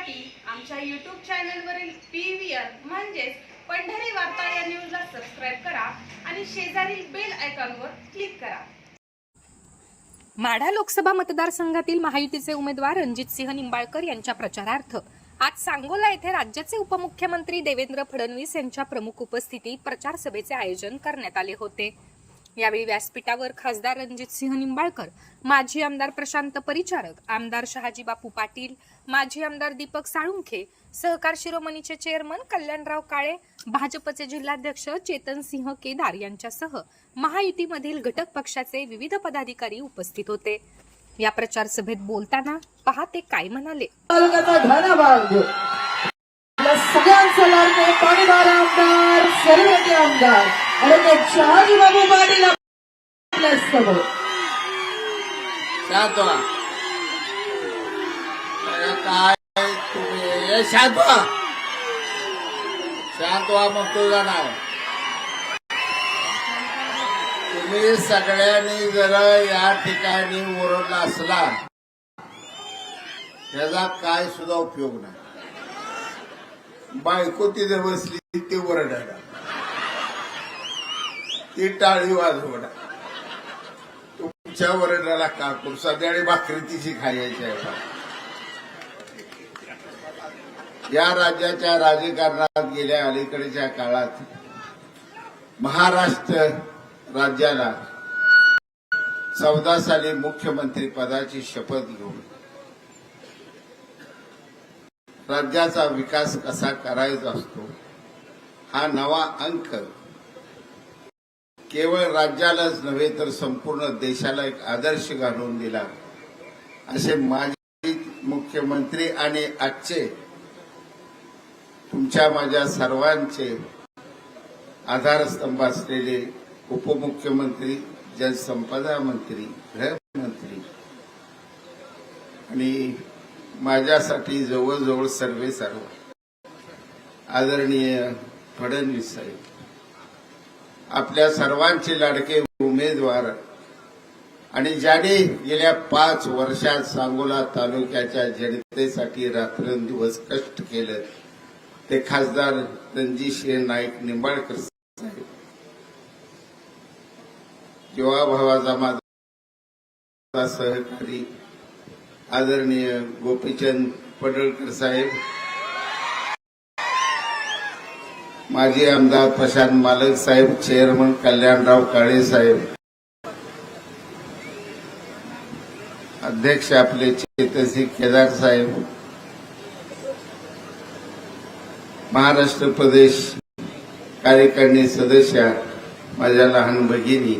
पाहण्यासाठी आमच्या यूट्यूब चॅनलवरील पी व्ही आर म्हणजेच पंढरी वार्ता या न्यूजला सबस्क्राईब करा आणि शेजारील बेल आयकॉनवर क्लिक करा. माढा लोकसभा मतदारसंघातील महायुतीचे उमेदवार रणजितसिंह निंबाळकर यांच्या प्रचारार्थ आज सांगोला येथे राज्याचे उपमुख्यमंत्री देवेंद्र फडणवीस यांच्या प्रमुख उपस्थितीत प्रचार सभेचे आयोजन करण्यात आले होते. यावेळी व्यासपीठावर खासदार रणजितसिंह निंबाळकर माजी आमदार प्रशांत परिचारक आमदार शहाजी बापू पाटील माजी आमदार दीपक साळुंखे सहकार शिरोमणीचे चेअरमन कल्याणराव काळे भाजपचे जिल्हाध्यक्ष चेतनसिंह केदार यांच्यासह महायुतीमधील घटक पक्षाचे विविध पदाधिकारी उपस्थित होते. या प्रचार सभेत बोलताना पहा ते काय म्हणाले. आमदार सर्वचे आमदार आणि ते शहाजी बाबू पाटील आपल्यासमोर शांत व्हा अरे काय तुम्ही शांत व्हा शांत व्हा मग तो जाणार तुम्ही सगळ्यांनी जर या ठिकाणी ओरडला असला त्याचा काय सुद्धा उपयोग नाही बायको तिथे बसली ती ओरडायला ती टाळी वाजवणार तुमच्या वरणाला का करू आणि भाकरी तिची खायची आहे या राज्याच्या राजकारणात गेल्या अलीकडच्या काळात महाराष्ट्र राज्याला चौदा साली मुख्यमंत्री पदाची शपथ घेऊन राज्याचा विकास कसा करायचा असतो हा नवा अंक केवळ राज्यालाच नव्हे तर संपूर्ण देशाला एक आदर्श घालून दिला असे माजी मुख्यमंत्री आणि आजचे तुमच्या माझ्या सर्वांचे आधारस्तंभ असलेले उपमुख्यमंत्री जलसंपदा मंत्री गृहमंत्री आणि माझ्यासाठी जवळजवळ सर्वे सर्व आदरणीय फडणवीस साहेब आपल्या सर्वांचे लाडके उमेदवार आणि ज्याने गेल्या पाच वर्षात सांगोला तालुक्याच्या जनतेसाठी रात्रंदिवस कष्ट केलं ते खासदार रणजितसिंह नाईक निंबाळकर साहेब. जीवाभावाचा माझा सहकारी आदरणीय गोपीचंद पडळकर साहेब. माजी आमदार प्रशांत मालक साहेब चेअरमन कल्याणराव काळे साहेब. अध्यक्ष आपले चेतनसिंग केदार साहेब. महाराष्ट्र प्रदेश कार्यकारिणी सदस्य माझ्या लहान भगिनी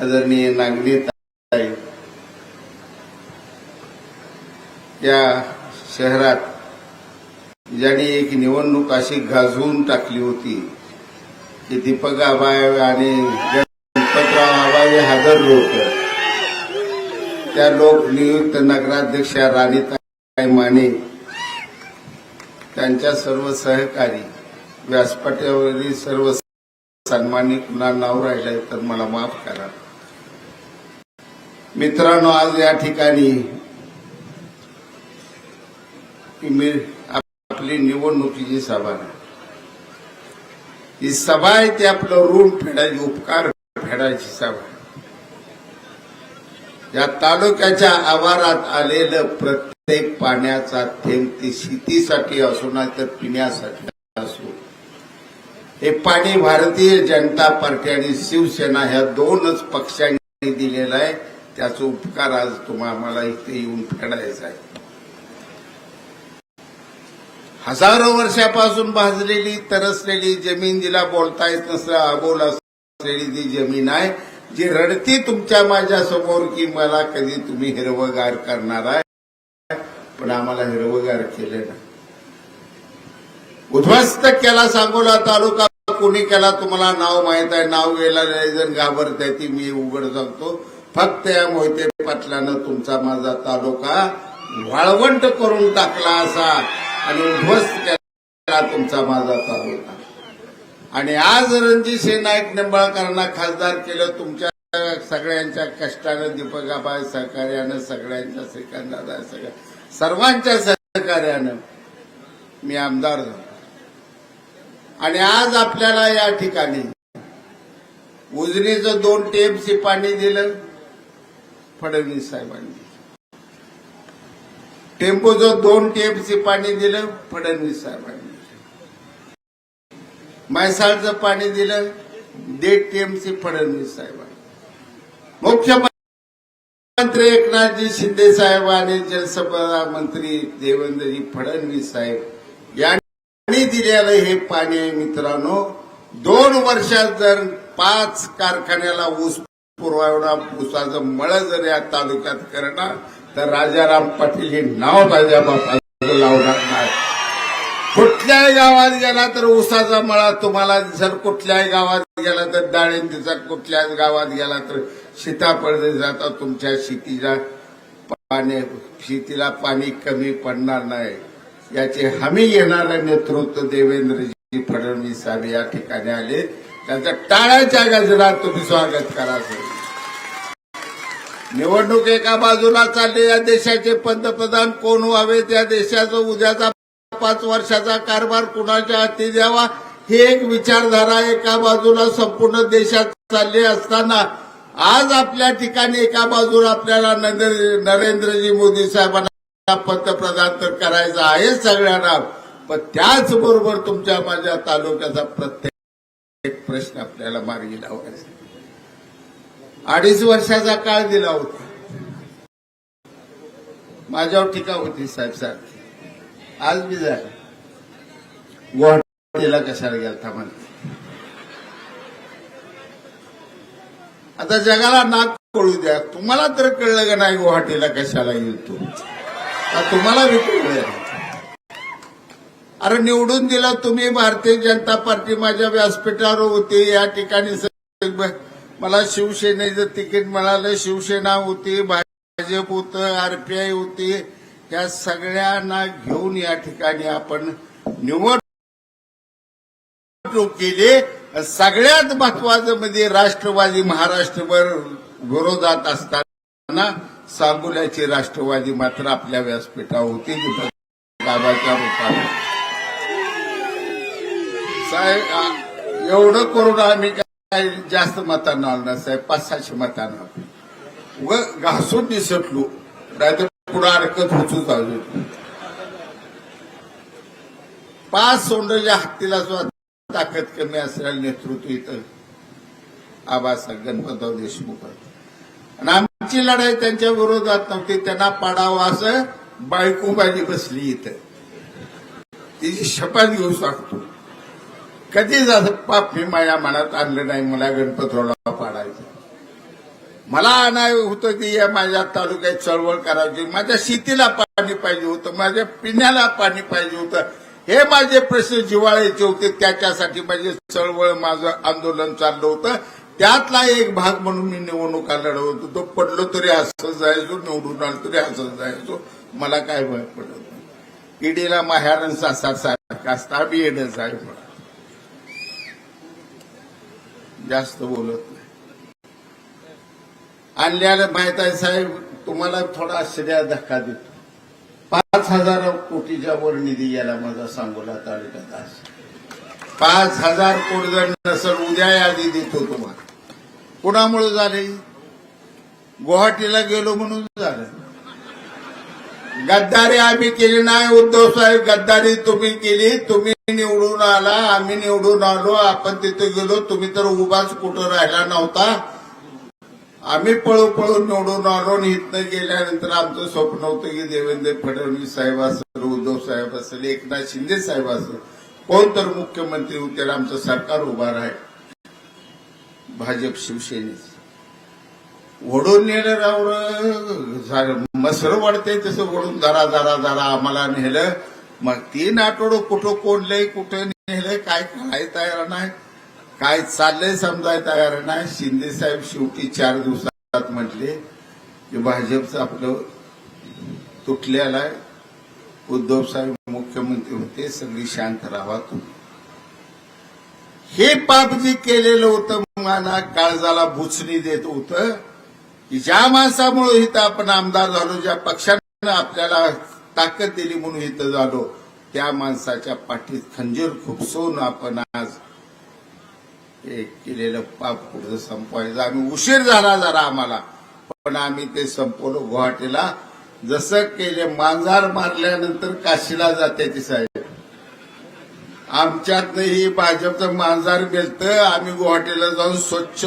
आदरणीय नागनी या शहरात ज्यांनी एक निवडणूक अशी गाजवून टाकली होती की दीपक आबाय आणि गणपतराव आबाय हजर लोक. त्या लोकनियुक्त नगराध्यक्षा राणीताई माने त्यांच्या सर्व सहकारी व्यासपीठावरील सर्व सन्मानित पुन्हा नाव राहिलंय तर मला माफ करा. मित्रांनो आज या ठिकाणी आपली निवडणुकीची सभा ही सभा आहे ती आपलं ऋण फेडायची उपकार फेडायची सभा या तालुक्याच्या आवारात आलेलं प्रत्येक पाण्याचा थेंब ती शेतीसाठी असो ना तर पिण्यासाठी असो. हे पाणी भारतीय जनता पार्टी आणि शिवसेना ह्या दोनच पक्षांनी दिलेलं आहे. त्याचा उपकार आज तुम्हाला इथे येऊन फेडायचा आहे. हजारो वर्षापासून भाजलेली तरसलेली जमीन जिला बोलता येत नसलं अबोल असलेली ती जमीन आहे जी रडती तुमच्या माझ्यासमोर की मला कधी तुम्ही हिरवगार करणार आहे? पण आम्हाला हिरवगार केले ना उद्ध्वस्त केला सांगोला तालुका कोणी केला तुम्हाला नाव माहीत आहे नाव गेला नाही जण घाबरत आहे ती मी उघड सांगतो. फक्त या मोहिते पाटलानं तुमचा माझा तालुका वाळवंट करून टाकला असा आणि उद्ध्वस्त केला तुमचा माझा तालुका. आणि आज रणजितसिंह नाईक निंबाळकरांना खासदार केलं तुमच्या सगळ्यांच्या कष्टानं दीपकाबाई सहकार्यानं सगळ्यांच्या श्रीकांतदादा सगळ्या सर्वांच्या सहकार्यानं मी आमदार झालो. आणि आज आपल्याला या ठिकाणी उजनीचं दोन टीएमसी पाणी दिलं फडणवीस साहेबांनी टेम्पोचं दोन टीएमसी पाणी दिलं फडणवीस साहेबांनी म्हैसाळचं पाणी दिलं दीड टीएमसी फडणवीस साहेबांनी मुख्यमंत्री एकनाथजी शिंदे साहेब आणि जलसंपदा मंत्री देवेंद्रजी फडणवीस साहेब यांनी दिलेलं हे पाणी आहे मित्रांनो दोन वर्षात जर पाच कारखान्याला ऊस पुरवणा ऊसाचं मळ जर या तालुक्यात करणार तर राजाराम पाटील हे नाव माझ्या लावणार नाही. कुठल्याही गावात गेला तर ऊसाचा मळा तुम्हाला जर कुठल्याही गावात गेला तर डाळिंबीचा कुठल्याच गावात गेला तर सीताफळ जाता तुमच्या शेतीला पाणी शेतीला पाणी कमी पडणार नाही. याची हमी घेणारं नेतृत्व देवेंद्रजी फडणवीस साहेब या ठिकाणी आले. त्यांच्या टाळ्याच्या गजरात तुम्ही स्वागत करा निवडणूक एका बाजूला चालले या देशाचे पंतप्रधान कोण व्हावे? त्या देशाचा उद्याचा पाच वर्षाचा कारभार कुणाच्या हाती द्यावा? ही एक विचारधारा एका बाजूला संपूर्ण देशात चालली असताना आज आपल्या ठिकाणी एका बाजूला आपल्याला नरेंद्रजी मोदी साहेबांना पंतप्रधान तर करायचं आहे सगळ्यांना. पण त्याचबरोबर तुमच्या माझ्या तालुक्याचा प्रत्येक प्रश्न आपल्याला मार्गी लावायचा. अडीच वर्षाचा काळ दिला होता. माझ्यावर टीका होती साहेब सारखी आज मी झालं गुवाहाटीला कशाला गेलता म्हणते आता जगाला नाक कळू द्या. तुम्हाला तर कळलं का नाही गुवाहाटीला कशाला येईल तुम्हाला बी अरे निवडून दिला तुम्ही भारतीय जनता पार्टी माझ्या व्यासपीठावर होती. या ठिकाणी मला शिवसेनेचं तिकीट मिळालं. शिवसेना होती भाजप होतं आरपीआय होती. या सगळ्यांना घेऊन या ठिकाणी आपण निवड केली. सगळ्यात महत्वाचं म्हणजे राष्ट्रवादी महाराष्ट्रभर विरोधात असताना सांगोल्याची राष्ट्रवादी मात्र आपल्या व्यासपीठावर होती बाबाच्या रूपाने साहेब एवढं करून आम्ही काय जास्त मतांना आलो ना साहेब? पाच सहाशे मतांना. व घासून दिसटलो नाहीतर पुढे अडकत होतोच अजून. पाच सोंडच्या हत्तीला सुद्धा ताकद कमी असलेलं नेतृत्व इथं. आबासाहेब गणपतराव देशमुख आणि आमची लढाई त्यांच्या विरोधात नव्हती त्यांना पाडावं असं बायको बसली इथं. तिची शपथ घेऊ शकतो कधीच असं पाप मी माझ्या मनात आणलं नाही मला गणपतरावला पाडायचं. मला अनाय होतं की या माझ्या तालुक्यात चळवळ करायची. माझ्या शेतीला पाणी पाहिजे होतं माझ्या पिण्याला पाणी पाहिजे होतं. हे माझे प्रश्न जिवाळ्याचे होते त्याच्यासाठी माझे चळवळ माझं आंदोलन चाललं होतं. त्यातला एक भाग म्हणून मी निवडणुका लढवत होतो. तो पडलो तरी असं जायचो निवडून आलो तरी असं जायचो. मला काय भय पडत नाही. ईडीला माह्यारन सासा सारखा असता आम्ही येणं साहेब मला जास्त बोलत नाही. आणल्याला माहीत आहे साहेब तुम्हाला थोडा आश्चर्य धक्का देतो. पाच हजार कोटीच्या वर निधी याला माझा सांगोला तालुक्यात आज. पाच हजार कोटी जर नसल उद्या यादी देतो तुम्हाला. कुणामुळे झाले? गुवाहाटीला गेलो म्हणून झालं. गद्दारी आम्ही केली नाही उद्धव साहेब गद्दारी तुम्ही केली तुम्ही निवडून आला आम्ही निवडून आलो आपण तिथे गेलो तुम्ही तर उभाच कुठं राहिला नव्हता. आम्ही पळू पळून निवडून आलो इथनं गेल्यानंतर आमचं स्वप्न होतं की देवेंद्र फडणवीस साहेब असेल उद्धव साहेब असेल एकनाथ शिंदे साहेब असेल कोण तर मुख्यमंत्री होते आमचं सरकार उभा आहे भाजप शिवसेनेचं. ओढून नेलं राव मसर वाढते तसं ओढून जरा जरा जरा आम्हाला नेलं. मग तीन आठवडं कुठं कोणलंय कुठं नेलं काय काय तयार नाही. काय चाललंय समजाय तयार नाही. शिंदे साहेब शेवटी चार दिवसात म्हटले की भाजपचं आपलं तुटलेलं आहे. उद्धव साहेब मुख्यमंत्री होते सगळी शांत राहा तुम्ही. हे पाप जे केलेलं होतं माना काळजाला भुचणी देत होतं की ज्या माणसामुळे इथं आपण आमदार झालो ज्या पक्षानं आपल्याला ताकद दिली म्हणून इथं झालो त्या माणसाच्या पाठीत खंजीर खुपसून आपण आज केलेलं पाप पुढे संपवायचं. आम्ही उशीर झाला जरा आम्हाला. पण आम्ही ते संपवलं गुवाहाटीला. जसं केले मांजार मारल्यानंतर काशीला जाते ती साहेब. आमच्यातनं ही भाजपचं मांजार गेलत. आम्ही गुवाहाटीला जाऊन स्वच्छ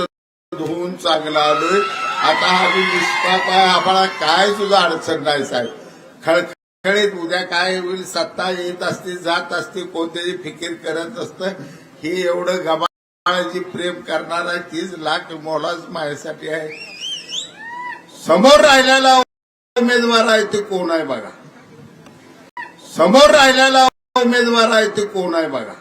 धुवून चांगला आलोय. आता आम्ही निष्पाप आहे. आम्हाला काय सुद्धा अडचण नाही साहेब. खळखळीत उद्या काय होईल सत्ता येत असते जात असते कोणत्याही फिकीर करत असतं. हे एवढं गबाळाची प्रेम करणार आहे तीच लाख मोलाच माझ्यासाठी आहे. समोर राहिलेला उमेदवार आहे ते कोण आहे बघा. समोर राहिलेला उमेदवार आहे ते कोण आहे बघा.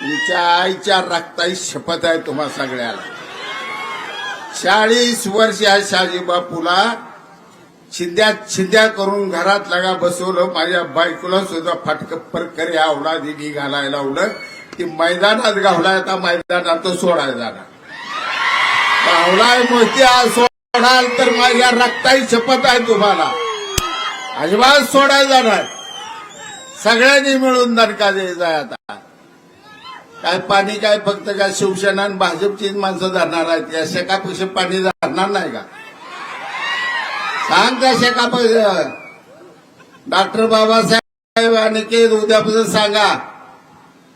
तुमच्या आईच्या रक्ताई शपथ आहे तुम्हा सगळ्याला. चाळीस वर्ष या शाजी बापूला शिंद्या शिंद्या करून घरात लगा बसवलं. माझ्या बायकोला सुद्धा फाटकप्पर करे आवडा दिली घालायला लावलं. ती मैदानात गावलाय आता मैदानात सोडायला जाणार. गावलाय मोठी सोडाल तर माझ्या रक्ताची शपथ आहे तुम्हाला. अजिबात सोडायला जाणार. सगळ्यांनी मिळून दणका द्यायचा आता. काय पाणी काय फक्त काय शिवसेना आणि भाजपचीच माणसं धरणार आहेत? या शेकापेक्षा पाणी धरणार नाही का? सांग त्या का डॉक्टर बाबासाहेब आणि उद्यापासून सांगा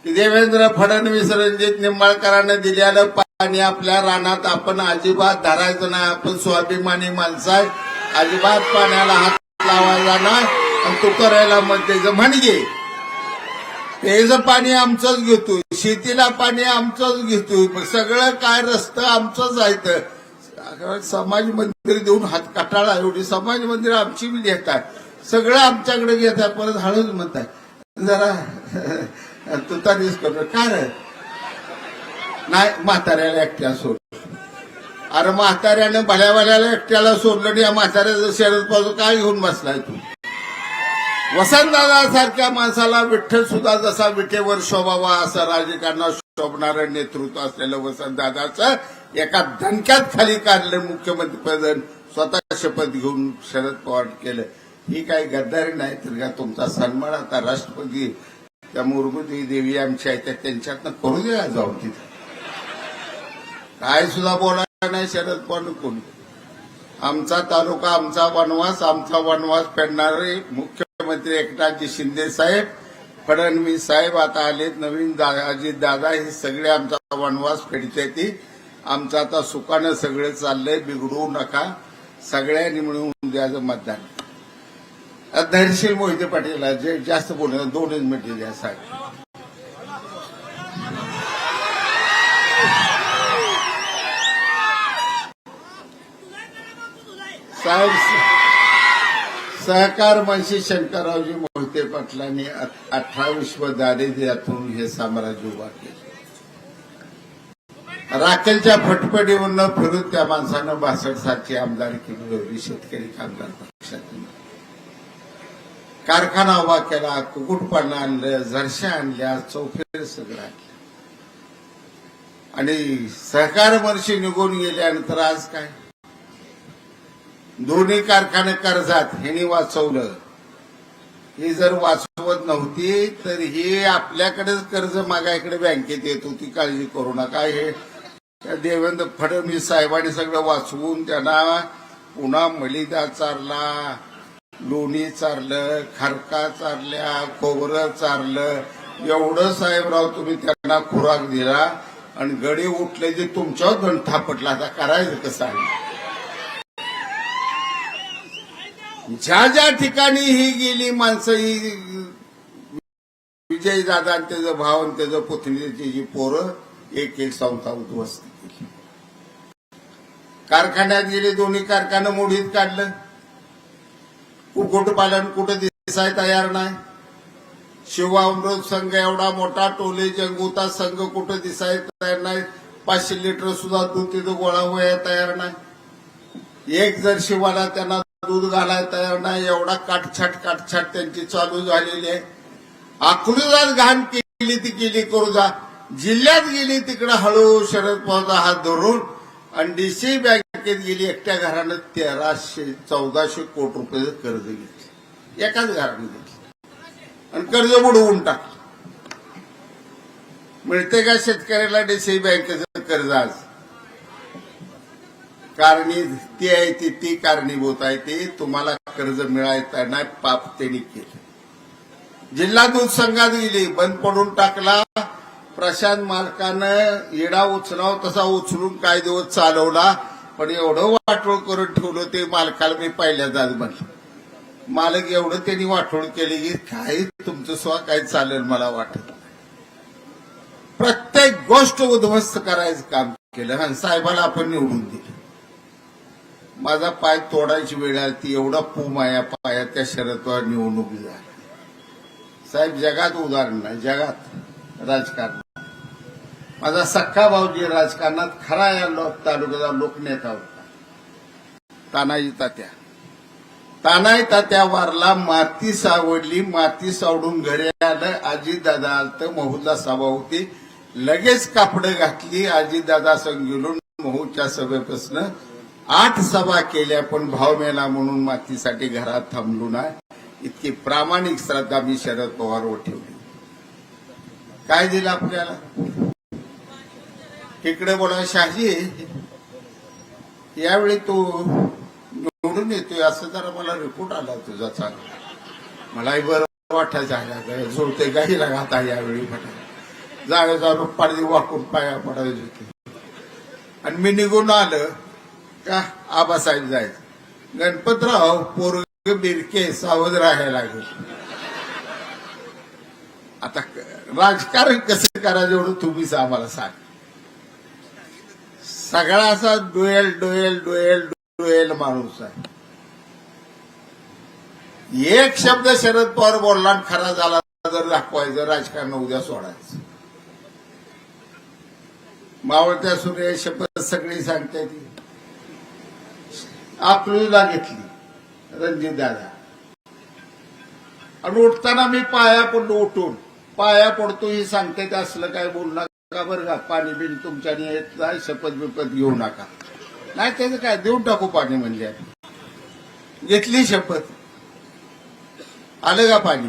की देवेंद्र फडणवीस रणजित निंबाळकरांना दिलेलं पाणी आपल्या रानात आपण अजिबात धरायचं नाही. आपण स्वाभिमानी माणसं आहे. अजिबात पाण्याला हात लावायला नाही. आणि तू करायला म्हणते म्हणजे पेयचं पाणी आमचंच घेतोय. शेतीला पाणी आमचंच घेतोय. सगळं काय रस्तं आमचंच आहे तर समाज मंदिर देऊन हात काटाळा एवढी समाज मंदिर आमची बी घेतात सगळं आमच्याकडे घेतात परत हळूच म्हणतात जरा तुतारीच करतो काय नाही म्हाताऱ्याला एकट्या सोड. अरे म्हाताऱ्यानं भल्या भल्याला एकट्याला सोडलं आणि या म्हाताऱ्याचं शरदपासून काय घेऊन बसलाय तू? वसंतदादा सारख्या माणसाला विठ्ठल सुद्धा जसा विठेवर शोभावा असं राजकारणात शोभणारं नेतृत्व असलेलं वसंतदादाचं एका धनक्यात खाली काढलं मुख्यमंत्री पद स्वतः शपथ घेऊन शरद पवार केलं. ही काही गद्दारी नाही तर का तुमचा सन्मान आता राष्ट्रपती त्या मुरगुदी देवी आमच्या आहेत त्यांच्यातनं करू द्या जाऊन तिथे. काय सुद्धा बोलायला नाही शरद पवार कोणी. आमचा तालुका आमचा वनवास आमचा वनवास पेडणारे मुख्यमंत्री एकनाथजी शिंदे साहेब फडणवीस साहेब आता आलेत नवीन अजित दादा हे सगळे आमचा वनवास फेडते ती आमचं आता सुखानं सगळे चाललंय बिघडवू नका. सगळ्यांनी मिळून द्यायचं मतदान. धैर्यशील मोहिते पाटील जे जास्त बोलले दोनच मिनिटे द्या साहेब. साहेब सहकार मंत्री शंकररावजी मोहिते पाटलांनी अठरा विश्व दारिद्र्यातून हे साम्राज्य उभा केलं. राखेलच्या फटफटीवरनं फिरून त्या माणसानं बासष्ट सालची केली मिळवली शेतकरी कामगार पक्षातून. कारखाना उभा केला कुकुटपानं आणलं झरशा आणल्या चौफेर सगळं आणलं. आणि सहकार वर्षी निघून गेल्यानंतर आज काय? दोन्ही कारखाने कर्जात ह्यांनी वाचवलं. ही जर वाचवत नव्हती तर ही आपल्याकडेच कर्ज मागायकडे बँकेत येत होती. काळजी करू नका हे त्या देवेंद्र फडणवीस साहेबांनी सगळं वाचवून त्यांना पुन्हा मलिदा चारला लोणी चारलं खारका चारल्या खोबरं चारलं. एवढं साहेबराव तुम्ही त्यांना खुराक दिला आणि गडी उठले जे तुमच्यावर दंड थापटला आता करायचं कसं आहे? ज्या ज्या ठिकाणी ही गेली माणसं ही विजयदादा आणि त्याचं भाव आणि त्याचं पुतणीची जी पोरं एक एक संस्था उद्ध्वस्त. कारखान्यात गेले दोन्ही कारखानं मोडीत काढलं. कुक्कुटपालन कुठं दिसाय तयार नाही. शिवामृत संघ एवढा मोठा टोले जंगुता संघ कुठं दिसाय तयार नाही. पाचशे लिटर सुद्धा दूध तिथं गोळा व्हायला तयार नाही. एक जर शिवाला त्यांना दूध घालायला तयार नाही एवढा काटछाट काटछाट त्यांची चालू झालेली आहे. अकलूजात घाण केली ती केली करू जा. जिल्ह्यात गेली तिकडे हळू शरद पवारचा हात धरून आणि डीसी बँकेत गेली एकट्या घरानं तेराशे चौदाशे कोटी रुपये कर्ज घेतले. एकाच घरानं घेतलं. आणि कर्ज बुडवून टाकलं. मिळते का शेतकऱ्याला डीसी बँकेचं कर्ज आज? कारणी ती आहे ती ती कारणीभूत आहे ती तुम्हाला कर्ज मिळायचं नाही पाप त्यांनी केलं. जिल्हा दूध संघात गेली बंद पडून टाकला. प्रशांत मालकानं येडा उचलाव तसा उचलून काही दिवस चालवला पण एवढं वाटोळ करून ठेवलं ते मालकाला मी पहिल्यांदाच म्हणलं मालक एवढं त्यांनी वाटोळ केली की काही तुमचं स्व काही चालेल मला वाटत प्रत्येक गोष्ट उद्ध्वस्त करायचं काम केलं आणि साहेबाला आपण निवडून दिलं. माझा पाय तोडायची वेळ आली ती एवढा पू माया पाया त्या शरदवर निवडणुकी झाली साहेब जगात उदाहरण नाही जगात. राजकारण. माझा सख्खा भाऊजी राजकारणात खरा या लोक तालुक्याचा लोकनेता होता. तानाजी तात्या. तानाजी तात्या वारला माती सावडली माती सावडून घरी आलं. आजी दादा आलत महूला सभा होती. लगेच कापडं घातली आजी दादा संग गेलो महूच्या सभेपासून आठ सभा केल्या पण भाव मेला म्हणून मातीसाठी घरात थांबलो नाही. इतकी प्रामाणिक श्रद्धा मी शरद पवारवर ठेवली. काय दिलं आपल्याला? इकडे बोला शहाजी यावेळी तू निवडून येतोय असं जरा मला रिपोर्ट आला तुझा चांगला. मलाही बरं वाटायचं आहे जोडते काही लागत यावेळी म्हटलं जागा जाऊन पाडदी वाकून पाया पडायचे होते. आणि मी निघून आलं का आबासाहेब जायचं. गणपतराव पोरग बिरके सावध राहायला लागेल. आता राजकारण कसं करायचं एवढं तुम्हीच आम्हाला सांग. सगळा असा डोएल डोएल डोएल डोएल माणूस आहे. एक शब्द शरद पवार बोलला खरा झाला जर दाखवायचं राजकारण उद्या सोडायचं. मावळत्या सूर्य शपथ सगळी सांगते ती. अकलूजला घेतली रणजित दादा आणि उठताना मी पाया पडलो उठून. पाया पडतो ही सांगते ते असलं काय बोलू नका. बरं का? पाणी बिन तुमच्याने येत नाही शपथ बिपत घेऊ नका. नाही त्याचं काय? देऊन टाकू पाणी म्हणजे. घेतली शपथ. आलं का पाणी?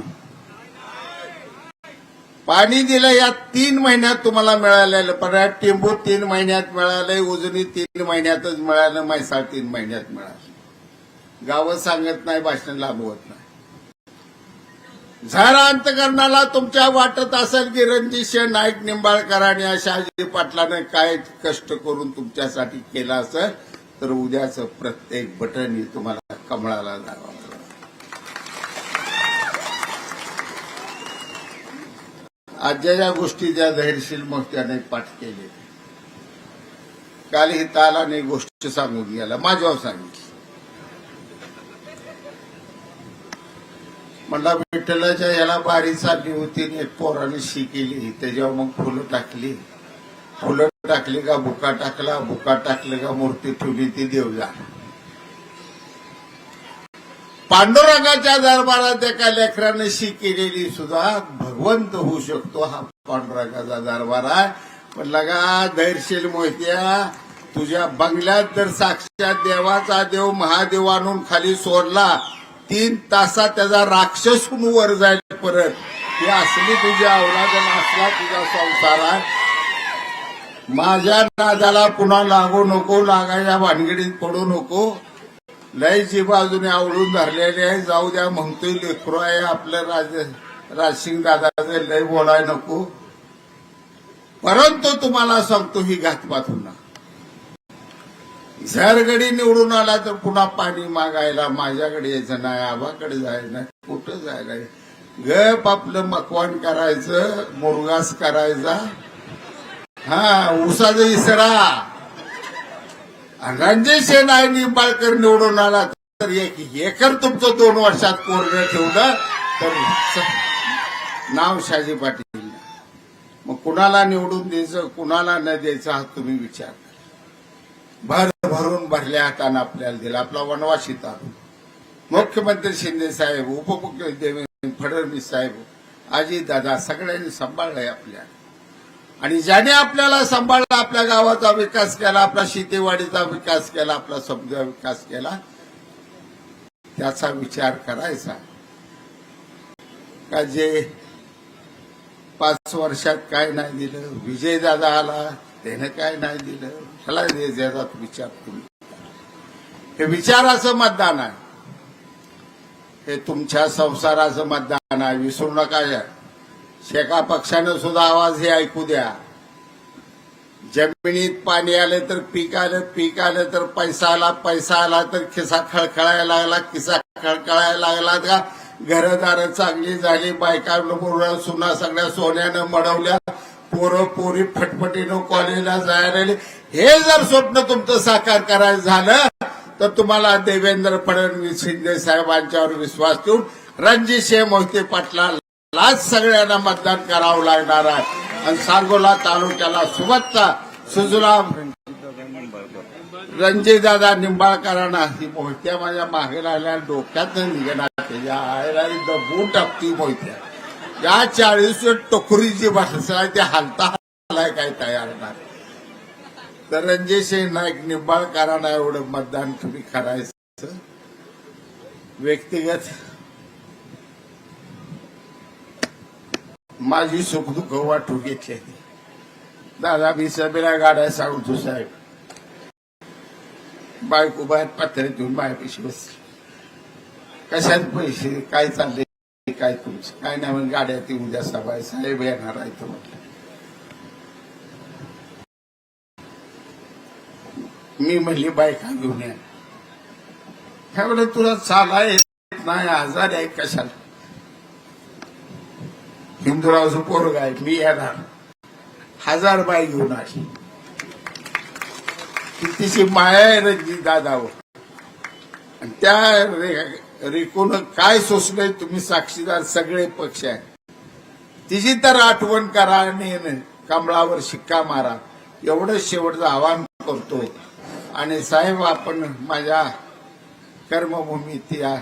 पाणी दिलं या तीन महिन्यात तुम्हाला मिळालेलं. पण टेंबू तीन महिन्यात मिळालंय उजनी तीन महिन्यातच मिळालं म्हैसाळ तीन महिन्यात मिळालं. गावं सांगत नाही भाषण लाभवत नाही. झरा अंतकरणाला तुमच्या वाटत असेल की रणजितसिंह नाईक निंबाळकर आणि शहाजी पाटलाने काय कष्ट करून तुमच्यासाठी केलं असेल तर उद्याचं प्रत्येक बटन हे तुम्हाला कमळाला जावं. आजच्या ज्या गोष्टी ज्या धैर्यशील मोठ्याने पाठ केले काल ही तालाने गोष्ट सांगून गेला माझ्यावर सांगितलं. म्हणला विठ्ठलाच्या याला बारी चालली होती आणि एक पोराने शी केली. त्याच्यावर मग फुलं टाकली. फुलं टाकली का बुका टाकला बुका टाकले का मूर्ती ठेवली ती देवजा पांडुरंगाच्या दरबारात एका लेकराने शी केलेली सुद्धा भगवंत होऊ शकतो हा पांडुरंगाचा दरबार आहे. पण लगा धैर्यशील मोहित्या तुझ्या बंगल्यात जर साक्षात देवाचा देव महादेव आणून खाली सोडला तीन तासात त्याचा राक्षस होऊन वर जाईल परत? ही असली तुझी अवलादन असला तुझा संसार आहे. माझ्या नादाला पुन्हा लागू नको लागायच्या भानगडीत पडू नको. लयची बाजूने आवडून धरलेली आहे. जाऊ द्या म्हणतोय लेकरो आहे आपलं राज राजसिंग दादाचं लय बोलाय नको. परंतु तुम्हाला सांगतो ही घातपात होणार. झरगडी निवडून आला तर पुन्हा पाणी मागायला माझ्याकडे यायचं नाही आबाकडे जायचं नाही कुठं जायला गप आपलं मकवान करायचं मुरगास करायचा. हा उसाचा इसरा. आणि रणजित सिंह निंबाळकर निवडून आला तर एक एकर तुमचं दोन वर्षात कोरडं ठेवलं तर नाव शाजी पाटील. मग कुणाला निवडून द्यायचं कुणाला न द्यायचं हा तुम्ही विचार भर भरून भरल्या हातानं आपल्याला दिला. आपला वनवास येतात मुख्यमंत्री शिंदे साहेब उपमुख्यमंत्री देवेंद्र फडणवीस साहेब आजी दादा सगळ्यांनी सांभाळलंय आपल्या आणि ज्याने आपल्याला सांभाळला आपल्या गावाचा विकास केला आपला शेतीवाडीचा विकास केला आपला समजा विकास केला त्याचा विचार करायचा. का जे पाच वर्षात काय नाही दिलं विजय दादा आला त्याने काय नाही दिलं? ह्याला द्यायचा विचार तुम्ही हे विचाराचं मतदान आहे. हे तुमच्या संसाराचं मतदान आहे. विसरू नका शेका पक्षानं सुद्धा आवाज हे ऐकू द्या. जमिनीत पाणी आलं तर पीक आलं पीक आलं तर पैसा आला पैसा आला तर खिसा खळखळायला लागला खिसा खळखळायला लागला का? घरदारं चांगली झाली बायका मुलं सुना सगळ्या सोन्यानं मडवल्या पोरं पोरी फटफटीनं कॉलेजला जायला हे जर स्वप्न तुमचं साकार करायचं झालं तर तुम्हाला देवेंद्र फडणवीस शिंदे साहेबांच्यावर विश्वास ठेवून रणजितसिंह मोहिते पाटलालाच सगळ्यांना मतदान करावं लागणार आहे. आणि सांगोला तालुक्याला सुबत्ता सुजलाम रणजितदादा निंबाळकरांना ही मोहित्या माझ्या मागे राहिल्या डोक्यात निघणार त्याच्या आईला दबू टाकती मोहित्या या चाळीस टोकरीची भाषा ते हालता हालाय काय तयार नाही. तर रणजितसिंह नाईक निंबाळकरांना एवढं मतदान तुम्ही करायचं. व्यक्तिगत माझी सुखदुःख वाटू घेतली. दादा मी सभेला गाड्या सांगतो साहेब. बायको बाहेर पत्रे घेऊन बायपेशी बस कशात पैसे काय चालले काय तुमचं? काय नाही म्हणून गाड्या ती उद्या सभा साहेब येणार आहे तर म्हटलं. मी म्हणली बायका घेऊन या. तुला चाला येत नाही आजार आहे कशाला? हिंदुरावचं पोरग आहे मी येणार. हजार बाई घेऊन आली. तिची माया आहे रणजित दादावर. आणि त्या रे- रेकून काय सोसलंय तुम्ही साक्षीदार सगळे पक्ष आहे. तिची तर आठवण करा आणि कमळावर शिक्का मारा. एवढं शेवटचं आवाहन करतो आणि साहेब आपण माझ्या कर्मभूमीत या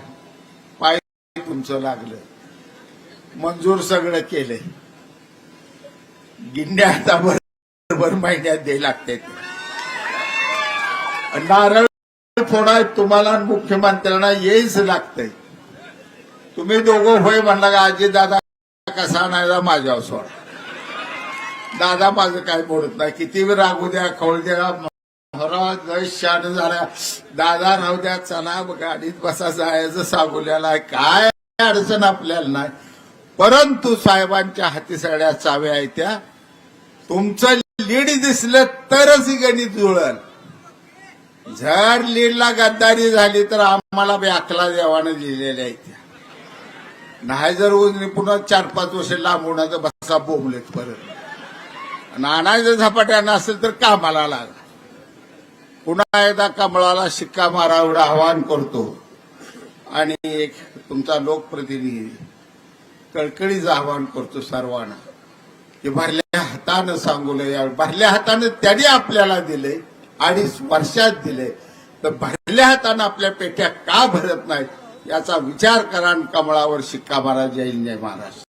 पाय तुमचं लागलं. मंजूर सगळं केलंय गिंड्या आता बरोबर महिन्यात द्यायला लागते नारळ फोडा तुम्हाला मुख्यमंत्र्यांना येईच लागतंय. तुम्ही दोघं होय म्हणला का आजी दादा कसा आणायला माझ्यावर सोडा. दादा माझं काय बोलत नाही. किती वेळ रागू द्या खवळ द्या शान झाला दादा राहू द्या चला गाडीत बसा जायचं सांगुल्याला. आहे. काय अडचण आपल्याला नाही. परंतु साहेबांच्या हाती सगळ्या चाव्या आहेत त्या. तुमचं लीड दिसलं तरच ही गणित जुळल. जर लीडला गद्दारी झाली तर आम्हाला व्याकला देवानं लिहिलेल्या आहेत त्या. नाही जर उजनी पुन्हा चार पाच वर्ष लांबवणार तर बसा बोंबलेत परत. नानाचं झपाट्या असेल तर कामाला लागलं. पुन्हा एकदा कमळाला शिक्का मारा एवढं आवाहन करतो. आणि एक तुमचा लोकप्रतिनिधी कळकळीचं आवाहन करतो सर्वांना की भरल्या हातानं सांगूल या भरल्या हातानं त्यांनी आपल्याला दिले अडीच वर्षात दिले तर भरल्या हातानं आपल्या पेट्या का भरत नाहीत याचा विचार करा आणि कमळावर शिक्का मारा जय हिंद, जय महाराष्ट्र.